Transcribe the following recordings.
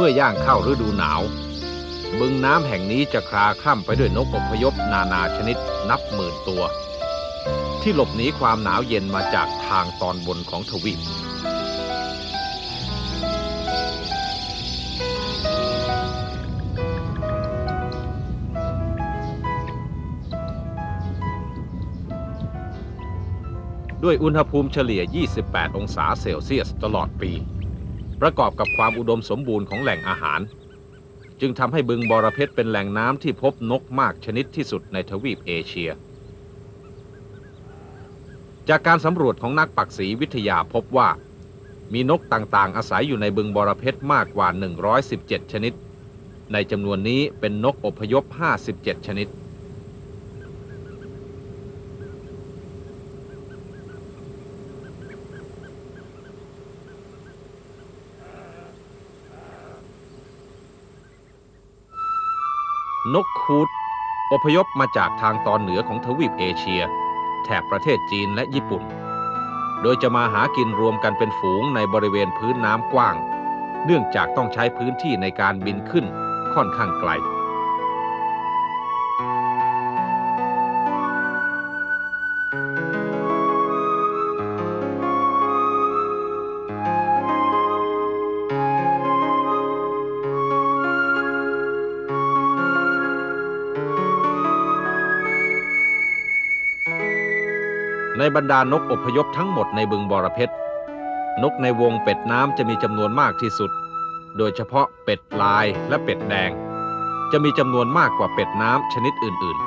เมื่อย่างเข้าฤดูหนาว บึงน้ำแห่งนี้จะคลาคล่ำไปด้วยนกอพยพนานาชนิดนับหมื่นตัว ที่หลบหนีความหนาวเย็นมาจากทางตอนบนของทวีปด้วยอุณหภูมิเฉลี่ย 28 องศาเซลเซียสตลอดปี ประกอบกับความอุดมสมบูรณ์ของแหล่งอาหาร จึงทำให้บึงบอระเพ็ดเป็นแหล่งน้ำที่พบนกมากชนิดที่สุดในทวีปเอเชีย จากการสำรวจของนักปักษีวิทยาพบว่า มีนกต่างๆ อาศัยอยู่ในบึงบอระเพ็ดมากกว่า 117 ชนิด ในจำนวนนี้เป็นนกอพยพ 57 ชนิด นกคูดอพยพมาจากทางตอนเหนือของทวีปเอเชีย แถบประเทศจีนและญี่ปุ่น โดยจะมาหากินรวมกันเป็นฝูงในบริเวณพื้นน้ำกว้าง เนื่องจากต้องใช้พื้นที่ในการบินขึ้นค่อนข้างไกล บรรดานกอพยพทั้งหมดในบึงบอระเพ็ดนกในวงเป็ดน้ำจะมีจำนวนมากที่สุด โดยเฉพาะเป็ดลายและเป็ดแดง จะมีจำนวนมากกว่าเป็ดน้ำชนิดอื่น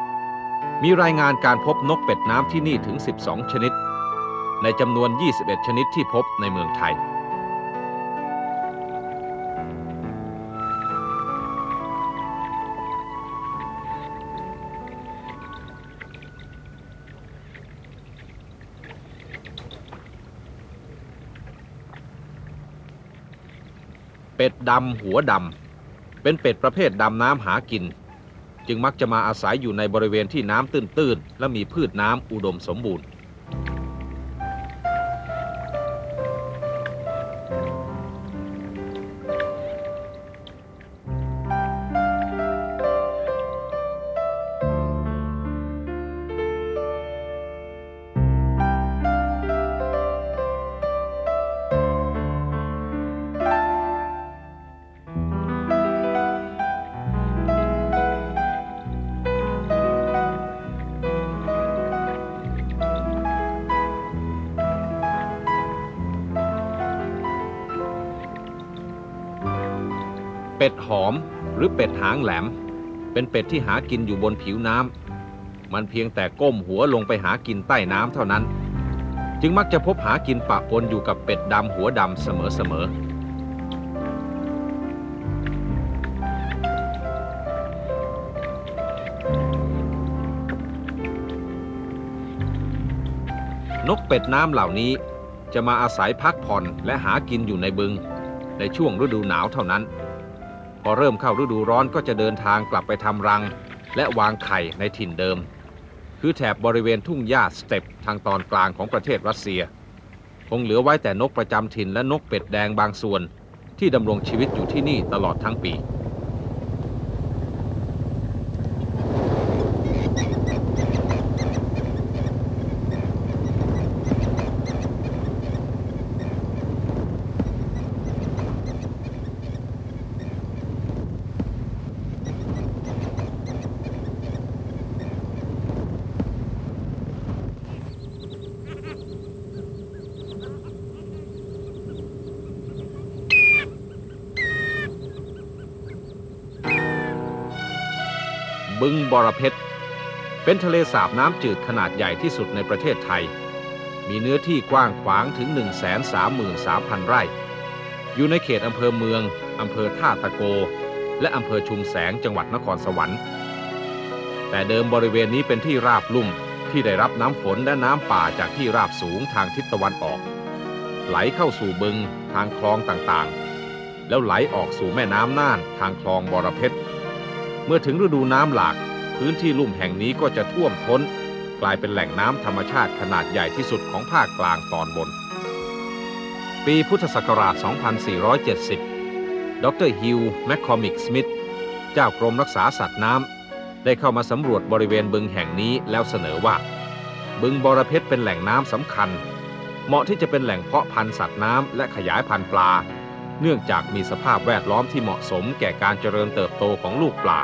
ๆ มีรายงานการพบนกเป็ดน้ำที่นี่ถึง 12 ชนิด ในจำนวน 21 ชนิดที่พบในเมืองไทย เป็ดดำหัวดำเป็นเป็ดประเภทดำน้ำหากิน จึงมักจะมาอาศัยอยู่ในบริเวณที่น้ำตื้นๆ และมีพืชน้ำอุดมสมบูรณ์ เป็ดหอมหรือเป็ดหางแหลม เป็นเป็ดที่หากินอยู่บนผิวน้ำมันเพียงแต่ก้มหัวลงไปหากินใต้น้ำเท่านั้น จึงมักจะพบหากินปะปนอยู่กับเป็ดดำหัวดำเสมอๆนกเป็ดน้ำเหล่านี้จะมาอาศัยพักผ่อนและหากินอยู่ในบึง ในช่วงฤดูหนาวเท่านั้น อเริ่มเข้าฤดูร้อนก็จะเดินทางกลับไปทำรัง และวางไข่ในถิ่นเดิม คือแถบบริเวณทุ่งหญ้าสเต็ปทางตอนกลางของประเทศรัสเซีย คงเหลือไว้แต่นกประจำถิ่นและนกเป็ดแดงบางส่วน ที่ดำรงชีวิตอยู่ที่นี่ตลอดทั้งปี บึงบรเพชร เป็นทะเลสาบน้ำจืดขนาดใหญ่ที่สุดในประเทศไทย มีเนื้อที่กว้างขวางถึง 133,000 ไร่ อยู่ในเขตอำเภอเมืองอำเภอท่าตะโก และอำเภอชุมแสงจังหวัดนครสวรรค์ แต่เดิมบริเวณนี้เป็นที่ราบลุ่มที่ได้รับน้ำฝนและน้ำป่าจากที่ราบสูงทางทิศตะวันออก ไหลเข้าสู่บึงทางคลองต่างๆ แล้วไหลออกสู่แม่น้ำน่านทางคลองบรเพชร เมื่อถึงฤดูน้ำหลาก พื้นที่ลุ่มแห่งนี้ก็จะท่วมท้น กลายเป็นแหล่งน้ำธรรมชาติขนาดใหญ่ที่สุดของภาคกลางตอนบน ปีพุทธศักราช 2470 ดรฮิวแมคคอมิกสมิธเจ้ากรมรักษาสัตว์น้ำได้เข้ามาสำรวจบริเวณบึงแห่งนี้แล้วเสนอว่า บึงบรเพชรเป็นแหล่งน้ำสำคัญ เหมาะที่จะเป็นแหล่งเพาะพันธุ์สัตว์น้ำและขยายพันธุ์ปลาเนื่องจากมีสภาพแวดล้อมที่เหมาะสมแก่การเจริญเติบโตของลูกปลา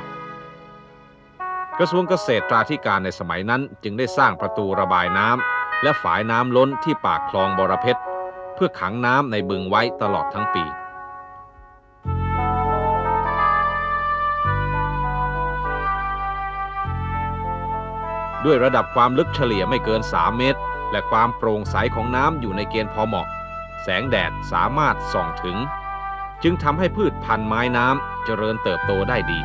กระทรวงเกษตรตราธิการในสมัยนั้นจึงได้สร้างประตูระบายน้ำและฝายน้ำล้นที่ปากคลองบรเพชร เพื่อขังน้ำในบึงไว้ตลอดทั้งปีด้วยระดับความลึกเฉลี่ยไม่เกิน 3 เมตร และความโปร่งใสของน้ำอยู่ในเกณฑ์พอเหมาะ แสงแดดสามารถส่องถึง จึงทำให้พืชพันธุ์ไม้น้ำเจริญเติบโตได้ดี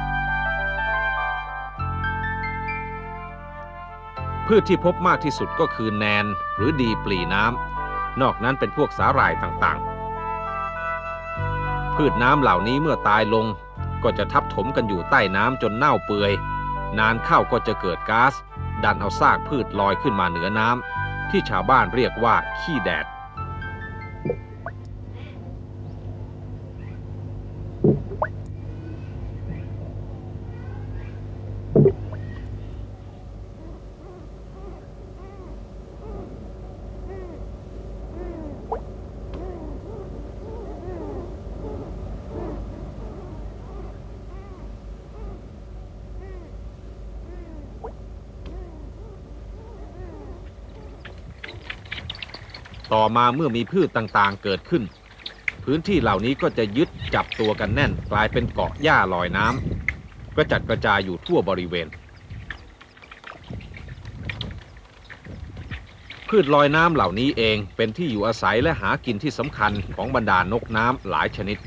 พืชที่พบมากที่สุดก็คือแนนหรือดีปลีน้ำ นอกนั้นเป็นพวกสาหร่ายต่างๆ พืชน้ำเหล่านี้เมื่อตายลง ก็จะทับถมกันอยู่ใต้น้ำจนเน่าเปื่อย นานเข้าก็จะเกิดก๊าซดันเอาซากพืชลอยขึ้นมาเหนือน้ำที่ชาวบ้านเรียกว่าขี้แดด ต่อมาเมื่อมีพืชต่างๆเกิดขึ้น พื้นที่เหล่านี้ก็จะยึดจับตัวกันแน่น กลายเป็นเกาะหญ้าลอยน้ำกระจัดกระจายอยู่ทั่วบริเวณ พืชลอยน้ำเหล่านี้เองเป็นที่อยู่อาศัยและหากินที่สำคัญของบรรดานกน้ำหลายชนิด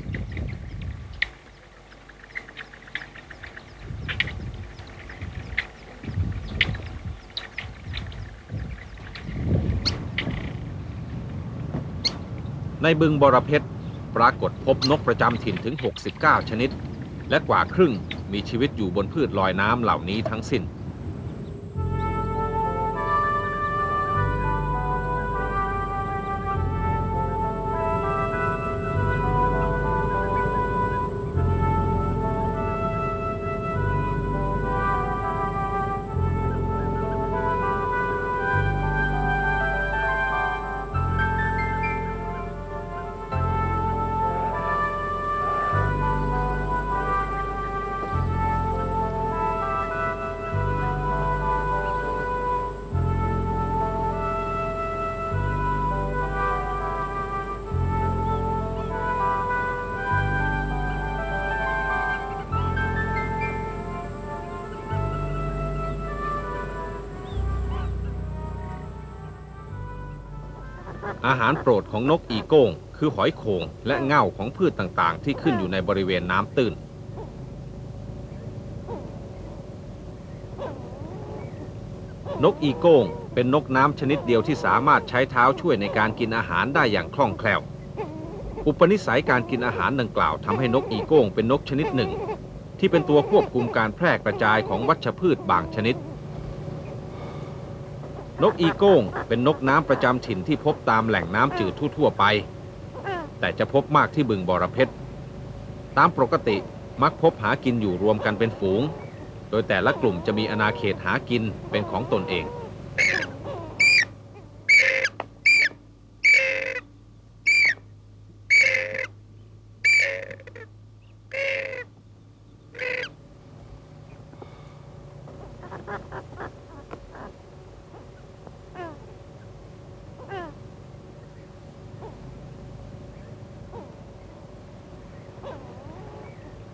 ในบึงบรเพชรปรากฏพบนกประจำถิ่นถึง 69 ชนิด และกว่าครึ่งมีชีวิตอยู่บนพืชลอยน้ำเหล่านี้ทั้งสิ้น อาหารโปรดของนกอีโก้งคือหอยโข่งและเง่าของพืชต่างๆ ที่ขึ้นอยู่ในบริเวณน้ำตื้น นกอีโก้งเป็นนกน้ำชนิดเดียวที่สามารถใช้เท้าช่วยในการกินอาหารได้อย่างคล่องแคล่ว อุปนิสัยการกินอาหารดังกล่าวทำให้นกอีโก้งเป็นนกชนิดหนึ่ง ที่เป็นตัวควบคุมการแพร่กระจายของวัชพืชบางชนิด นกอีโก้งเป็นนกน้ำประจำถิ่นที่พบตามแหล่งน้ำจืดทั่วๆไป แต่จะพบมากที่บึงบอระเพ็ดตามปกติมักพบหากินอยู่รวมกันเป็นฝูง โดยแต่ละกลุ่มจะมีอาณาเขตหากินเป็นของตนเอง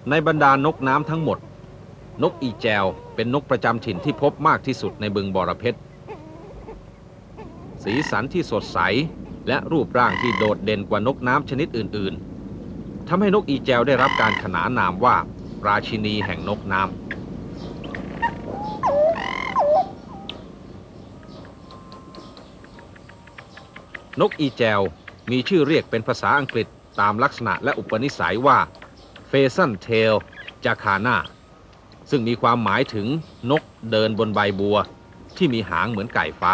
ในบรรดานกน้ำทั้งหมด นกอีแจวเป็นนกประจำถิ่นที่พบมากที่สุดในบึงบอระเพ็ดสีสันที่สดใสและรูปร่างที่โดดเด่นกว่านกน้ำชนิดอื่น ๆทำให้นกอีแจวได้รับการขนานนามว่า ราชินีแห่งนกน้ำนกอีแจวมีชื่อเรียกเป็นภาษาอังกฤษตามลักษณะและอุปนิสัยว่า เฟซันเทลจาคาน่าซึ่งมีความหมายถึงนกเดินบนใบบัว ที่มีหางเหมือนไก่ฟ้า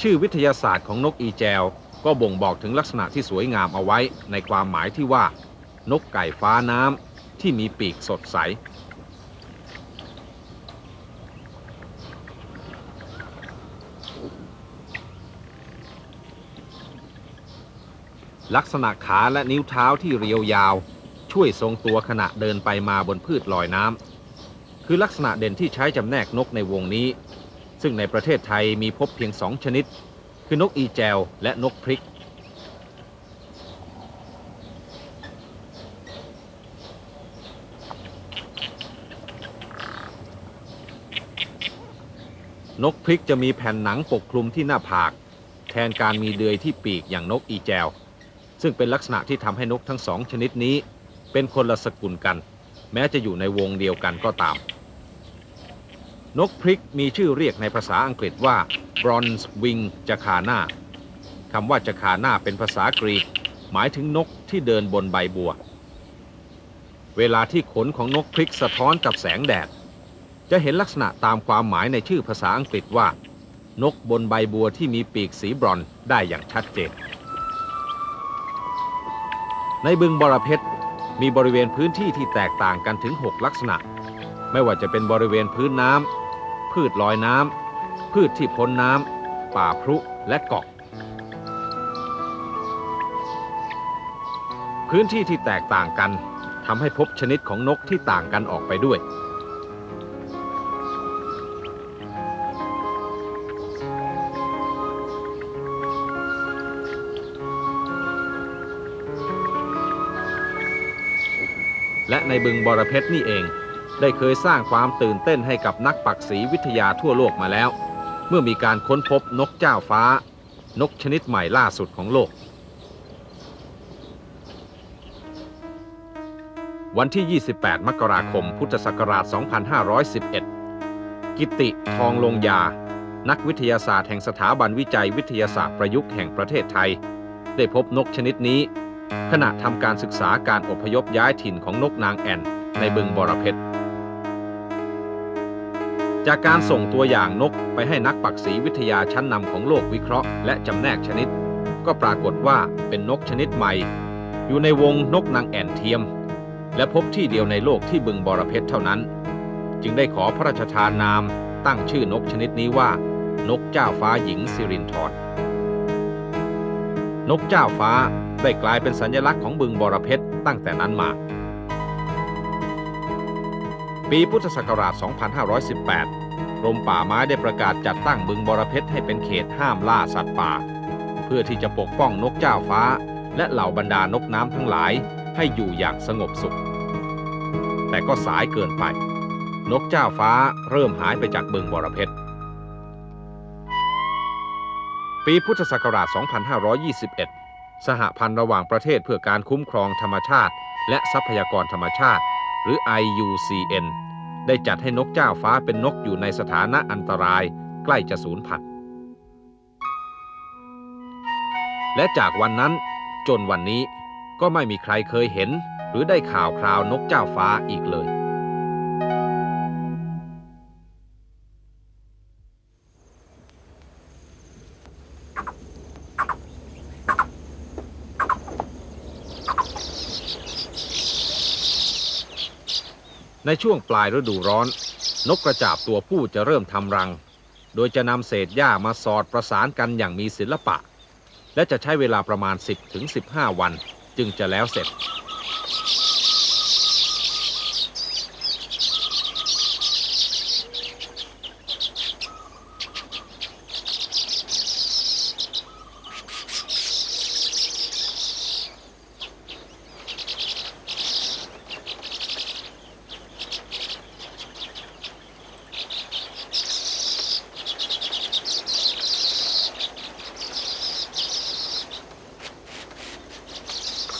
ชื่อวิทยาศาสตร์ของนกอีแจว ก็บ่งบอกถึงลักษณะที่สวยงามเอาไว้ในความหมายที่ว่า นกไก่ฟ้าน้ำ ที่มีปีกสดใส ลักษณะขาและนิ้วเท้าที่เรียวยาว ช่วยทรงตัวขณะเดินไปมาบนพืชลอยน้ำคือลักษณะเด่นที่ใช้จำแนกนกในวงนี้ ซึ่งในประเทศไทยมีพบเพียงสองชนิด คือนกอีแจวและนกพริก นกพริกจะมีแผ่นหนังปกคลุมที่หน้าผาก แทนการมีเดือยที่ปีกอย่างนกอีแจว ซึ่งเป็นลักษณะที่ทำให้นกทั้งสองชนิดนี้ เป็นคนละสกุลกัน แม้จะอยู่ในวงเดียวกันก็ตาม นกพริกมีชื่อเรียกในภาษาอังกฤษว่า bronze wing jacana คำว่า jacana เป็นภาษากรีก หมายถึงนกที่เดินบนใบบัว เวลาที่ขนของนกพริกสะท้อนกับแสงแดด จะเห็นลักษณะตามความหมายในชื่อภาษาอังกฤษว่า นกบนใบบัวที่มีปีกสีบรอนได้อย่างชัดเจน ในบึงบรเพชรมีบริเวณพื้นที่ที่แตกต่างกันถึง 6 ลักษณะ ไม่ว่าจะเป็นบริเวณพื้นน้ำพืชลอยน้ำพืชที่พ้นน้ำป่าพรุและเกาะพื้นที่ที่แตกต่างกันทำให้พบชนิดของนกที่ต่างกันออกไปด้วย และในบึงบรเพชรนี่เอง ได้เคยสร้างความตื่นเต้นให้กับนักปักษีวิทยาทั่วโลกมาแล้ว เมื่อมีการค้นพบนกเจ้าฟ้า นกชนิดใหม่ล่าสุดของโลก วันที่ 28 มกราคม พุทธศักราช 2511 กิติทองลงยา นักวิทยาศาสตร์แห่งสถาบันวิจัยวิทยาศาสตร์ประยุกต์แห่งประเทศไทย ได้พบนกชนิดนี้ ขณะทำการศึกษาการอพยพย้ายถิ่นของนกนางแอ่นในบึงบรเพชรจากการส่งตัวอย่างนกไปให้นักปักษีวิทยาชั้นนำของโลกวิเคราะห์และจำแนกชนิด ก็ปรากฏว่าเป็นนกชนิดใหม่ อยู่ในวงนกนางแอ่นเทียม และพบที่เดียวในโลกที่บึงบรเพชรเท่านั้น จึงได้ขอพระราชทานนามตั้งชื่อนกชนิดนี้ว่า นกเจ้าฟ้าหญิงสิรินธรนกเจ้าฟ้า ได้กลายเป็นสัญลักษณ์ของบึงบรเพชรตั้งแต่นั้นมา ปีพุทธศักราช 2518 กรมป่าไม้ได้ประกาศจัดตั้งบึงบรเพชรให้เป็นเขตห้ามล่าสัตว์ป่า เพื่อที่จะปกป้องนกเจ้าฟ้า และเหล่าบรรดานกน้ำทั้งหลายให้อยู่อย่างสงบสุข แต่ก็สายเกินไป นกเจ้าฟ้าเริ่มหายไปจากบึงบรเพชรปีพุทธศักราช 2521 สหพันธ์ระหว่างประเทศเพื่อการคุ้มครองธรรมชาติ และทรัพยากรธรรมชาติ หรือ IUCN ได้จัดให้นกเจ้าฟ้าเป็นนกอยู่ในสถานะอันตรายใกล้จะสูญพันธุ์และจากวันนั้นจนวันนี้ก็ไม่มีใครเคยเห็น หรือได้ข่าวคราวนกเจ้าฟ้าอีกเลย ในช่วงปลายฤดูร้อน นกกระจาบตัวผู้จะเริ่มทำรัง โดยจะนำเศษหญ้ามาสอดประสานกันอย่างมีศิลปะ และจะใช้เวลาประมาณ 10ถึง15 วัน จึงจะแล้วเสร็จ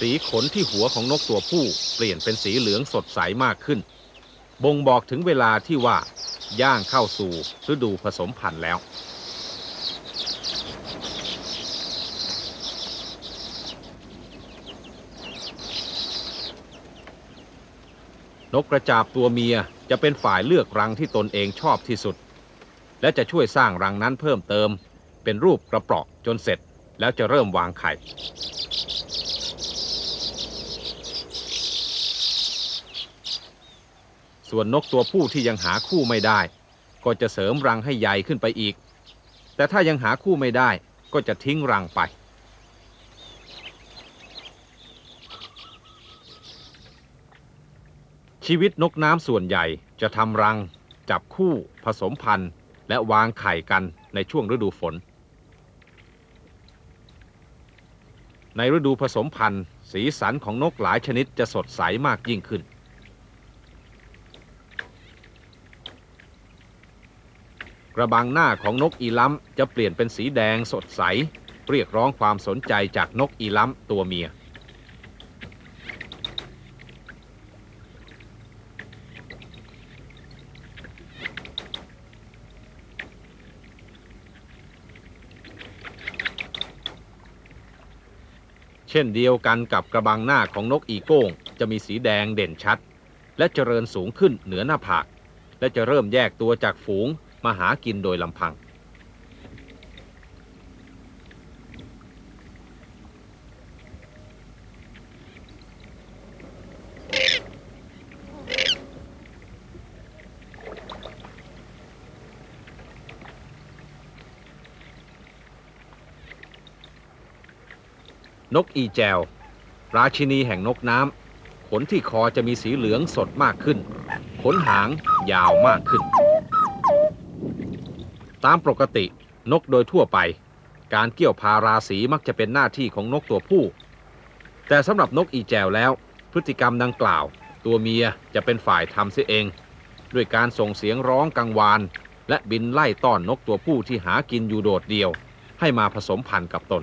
สีข นที่หัวของนกตัวผู้เปลี่ยนเป็นสีเหลืองสดใสมากขึ้น บ่งบอกถึงเวลาที่ว่า ย่างเข้าสู่ฤดูผสมพันธุ์แล้ว นกกระจาบตัวเมียจะเป็นฝ่ายเลือกรังที่ตนเองชอบที่สุด และจะช่วยสร้างรังนั้นเพิ่มเติม เป็นรูปกระเปราะจนเสร็จแล้วจะเริ่มวางไข่ ส่วนนกตัวผู้ที่ยังหาคู่ไม่ได้ ก็จะเสริมรังให้ใหญ่ขึ้นไปอีก แต่ถ้ายังหาคู่ไม่ได้ก็จะทิ้งรังไป ชีวิตนกน้ำส่วนใหญ่จะทำรัง จับคู่ ผสมพันธุ์ และวางไข่กันในช่วงฤดูฝน ในฤดูผสมพันธุ์ สีสันของนกหลายชนิดจะสดใสมากยิ่งขึ้น กระบังหน้าของนกอีล้ำจะเปลี่ยนเป็นสีแดงสดใส เรียกร้องความสนใจจากนกอีล้ำตัวเมีย เช่นเดียวกันกับกระบังหน้าของนกอีโก้งจะมีสีแดงเด่นชัด และเจริญสูงขึ้นเหนือหน้าผาก และจะเริ่มแยกตัวจากฝูง มาหากินโดยลำพัง นกอีแจว ราชินีแห่งนกน้ำขนที่คอจะมีสีเหลืองสดมากขึ้น ขนหางยาวมากขึ้น ตามปกตินกโดยทั่วไป การเกี่ยวพาราสีมักจะเป็นหน้าที่ของนกตัวผู้ แต่สำหรับนกอีแจวแล้ว พฤติกรรมดังกล่าว ตัวเมียจะเป็นฝ่ายทำเสียเอง ด้วยการส่งเสียงร้องกังวานและบินไล่ต้อนนกตัวผู้ที่หากินอยู่โดดเดียว ให้มาผสมพันธุ์กับตน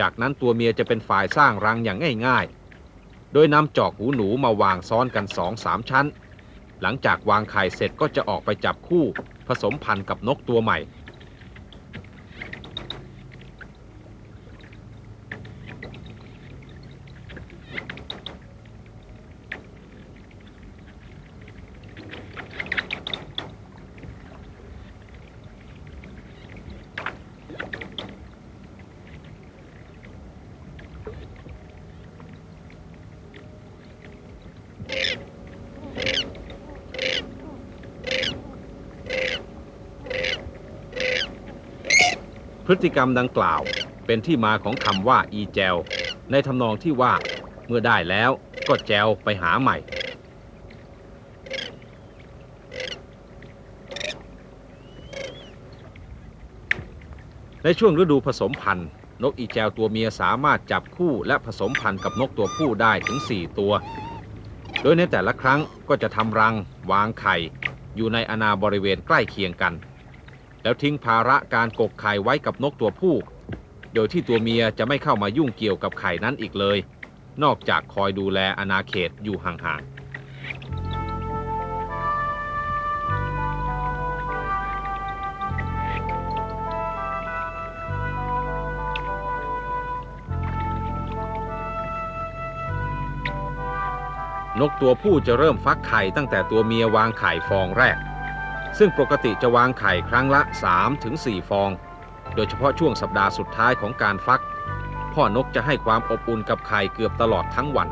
จากนั้นตัวเมียจะเป็นฝ่ายสร้างรังอย่างง่ายๆ โดยนำจอกหูหนูมาวางซ้อนกันสองสามชั้น หลังจากวางไข่เสร็จก็จะออกไปจับคู่ ผสมพันธุ์กับนกตัวใหม่ พฤติกรรมดังกล่าวเป็นที่มาของคำว่าอีแจวในทำนองที่ว่าเมื่อได้แล้วก็แจวไปหาใหม่ ในช่วงฤดูผสมพันธุ์ นกอีแจวตัวเมียสามารถจับคู่และผสมพันธุ์กับนกตัวผู้ได้ถึง 4 ตัว โดยในแต่ละครั้งก็จะทำรัง วางไข่ อยู่ในอาณาบริเวณใกล้เคียงกัน แล้วทิ้งภาระการกกไข่ไว้กับนกตัวผู้ โดยที่ตัวเมียจะไม่เข้ามายุ่งเกี่ยวกับไข่นั้นอีกเลย นอกจากคอยดูแลอาณาเขตอยู่ห่างๆนกตัวผู้จะเริ่มฟักไข่ตั้งแต่ตัวเมียวางไข่ฟองแรก ซึ่งปกติจะวางไข่ครั้งละ 3-4 ฟอง โดยเฉพาะช่วงสัปดาห์สุดท้ายของการฟัก พ่อนกจะให้ความอบอุ่นกับไข่เกือบตลอดทั้งวัน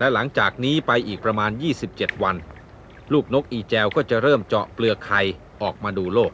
และหลังจากนี้ไปอีกประมาณ 27 วัน ลูกนกอีแจวก็จะเริ่มเจาะเปลือกไข่ออกมาดูโลก